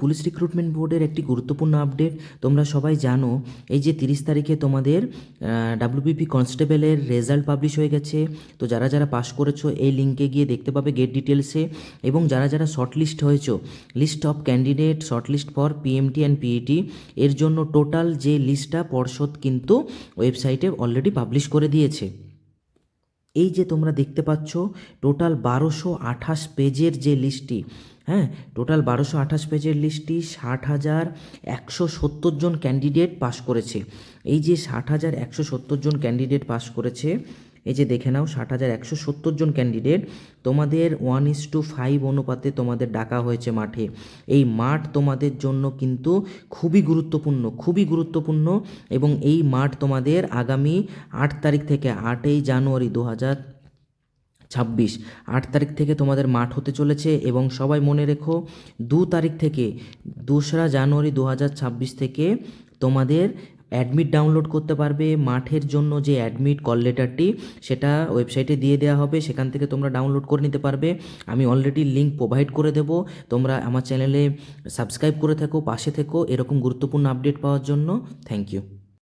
Police recruitment বোর্ডের একটি গুরুত্বপূর্ণ আপডেট তোমরা সবাই জানো, এই যে তিরিশ তারিখে তোমাদের ডাব্লিউবিপি কনস্টেবলের রেজাল্ট পাবলিশ হয়ে গেছে। তো যারা যারা পাস করেছ, এই লিঙ্কে গিয়ে দেখতে পাবে গেট ডিটেলসে এবং যারা যারা শর্ট লিস্ট হয়েছো list of candidate short list for PMT and PET এর জন্য টোটাল যে লিস্টটা পর্ষদ কিন্তু ওয়েবসাইটে অলরেডি পাবলিশ করে দিয়েছে। এই যে তোমরা দেখতে পাচ্ছ টোটাল বারোশো আঠাশ পেজের যে লিস্টটি হ্যাঁ টোটাল বারোশো আঠাশ পেজের লিস্টটি ষাট হাজার একশো সত্তর জন ক্যান্ডিডেট পাশ করেছে। এই যে ষাট হাজার একশো সত্তর জন ক্যান্ডিডেট পাশ করেছে এই যে দেখে নাও, ষাট হাজার একশো সত্তর জন ক্যান্ডিডেট তোমাদের ওয়ান ইস টু ফাইভ অনুপাতে তোমাদের ডাকা হয়েছে মাঠে। এই মাঠ তোমাদের জন্য কিন্তু খুবই গুরুত্বপূর্ণ খুবই গুরুত্বপূর্ণ এবং এই মাঠ তোমাদের আগামী আট তারিখ থেকে আটই জানুয়ারি দু হাজার ছাব্বিশ, আট তারিখ থেকে তোমাদের মাঠ হতে চলেছে এবং সবাই মনে রেখো, দু তারিখ থেকে, দোসরা জানুয়ারি দু হাজার ছাব্বিশ থেকে তোমাদের অ্যাডমিট ডাউনলোড করতে পারবে। মাঠের জন্য যে অ্যাডমিট কল লেটারটি সেটা ওয়েবসাইটে দিয়ে দেওয়া হবে। সেখান থেকে তোমরা ডাউনলোড করে নিতে পারবে। আমি অলরেডি লিঙ্ক প্রোভাইড করে দেবো। তোমরা আমার চ্যানেলে সাবস্ক্রাইব করে থেকো, পাশে থেকো। এরকম গুরুত্বপূর্ণ আপডেট পাওয়ার জন্য। Thank you